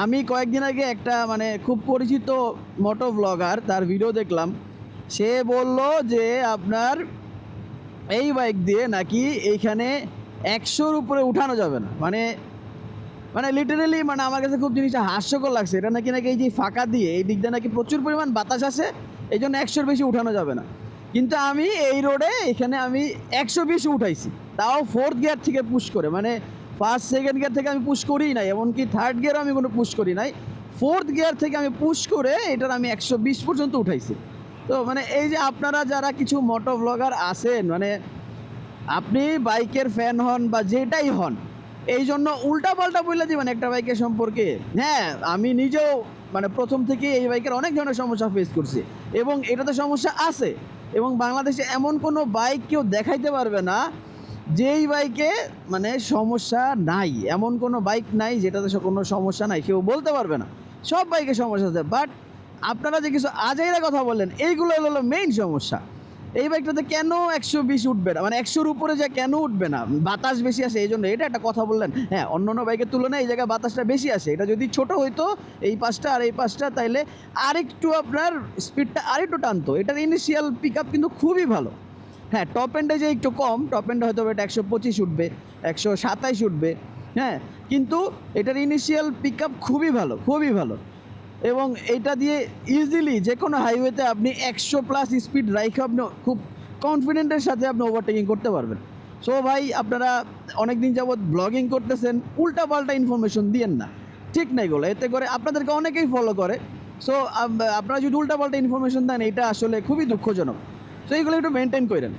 আমি কয়েকদিন আগে একটা মানে খুব পরিচিত মোটো ব্লগার তার ভিডিও দেখলাম। সে বলল যে আপনার এই বাইক দিয়ে নাকি এইখানে একশোর উপরে উঠানো যাবে না। মানে মানে লিটারেলি মানে আমার কাছে খুব জিনিসটা হাস্যকর লাগছে। এটা নাকি নাকি এই যে ফাঁকা দিয়ে এই দিক দিয়ে নাকি প্রচুর পরিমাণ বাতাস আসে এই জন্য একশোর বেশি উঠানো যাবে না। কিন্তু আমি এই রোডে এখানে আমি একশো বিশ উঠাইছি। তাও ফোর্থ গিয়ার থেকে পুশ করে। মানে ফার্স্ট সেকেন্ড গিয়ার থেকে আমি পুশ করিই নাই, এমনকি থার্ড গিয়ারও আমি কোনো পুশ করি নাই। ফোর্থ গিয়ার থেকে আমি পুশ করে এটার আমি একশো বিশ পর্যন্ত উঠাইছি। তো মানে এই যে আপনারা যারা কিছু মোটো ব্লগার আছেন মানে আপনি বাইকের ফ্যান হন বা যেটাই হন, এই জন্য উল্টা পাল্টা বলে দিবেন একটা বাইকের সম্পর্কে। হ্যাঁ আমি নিজেও মানে প্রথম থেকে এই বাইকের অনেক ধরনের সমস্যা ফেস করছি। এবং এটাতে সমস্যা আছে। এবং বাংলাদেশে এমন কোনো বাইক কেউ দেখাইতে পারবে না যেই বাইকে মানে সমস্যা নাই, এমন কোনো বাইক নাই যেটাতে কোনো সমস্যা নাই, কেউ বলতে পারবে না। সব বাইকে সমস্যা আছে বাট আপনারা যে কিছু আজাইরা কথা বললেন, এইগুলো হলো মেইন সমস্যা। এই বাইকটাতে কেন একশো বিশ উঠবে না? মানে একশোর উপরে যে কেন উঠবে না? বাতাস বেশি আসে, এই জন্য এটা একটা কথা বললেন। হ্যাঁ অন্য অন্য বাইকের তুলনায় এই জায়গায় বাতাসটা বেশি আসে। এটা যদি ছোট হইতো, এই পাশটা আর এই পাশটা, তাইলে আরেকটু আপনার স্পিডটা আরেকটু টানতো। এটার ইনিশিয়াল পিক আপ কিন্তু খুবই ভালো। হ্যাঁ টপ এন্ডে যে একটু কম টপ এন্ডে হয়তো এটা একশো পঁচিশ উঠবে, একশো সাতাইশ উঠবে হ্যাঁ কিন্তু এটার ইনিশিয়াল পিক আপ খুবই ভালো খুবই ভালো। এবং এটা দিয়ে ইজিলি যে কোনো হাইওয়েতে আপনি একশো প্লাস স্পিড রাইখে আপনি খুব কনফিডেন্টের সাথে আপনি ওভারটেকিং করতে পারবেন। সো ভাই, আপনারা অনেক দিন যাবৎ ব্লগিং করতেছেন, উল্টা পাল্টা ইনফরমেশন দিয়েন না, ঠিক নাই এগুলো। এতে করে আপনাদেরকে অনেকেই ফলো করে। সো আপনারা যদি উল্টা পাল্টা ইনফরমেশন দেন, এটা আসলে খুবই দুঃখজনক। সো এইগুলো একটু মেনটেন করেন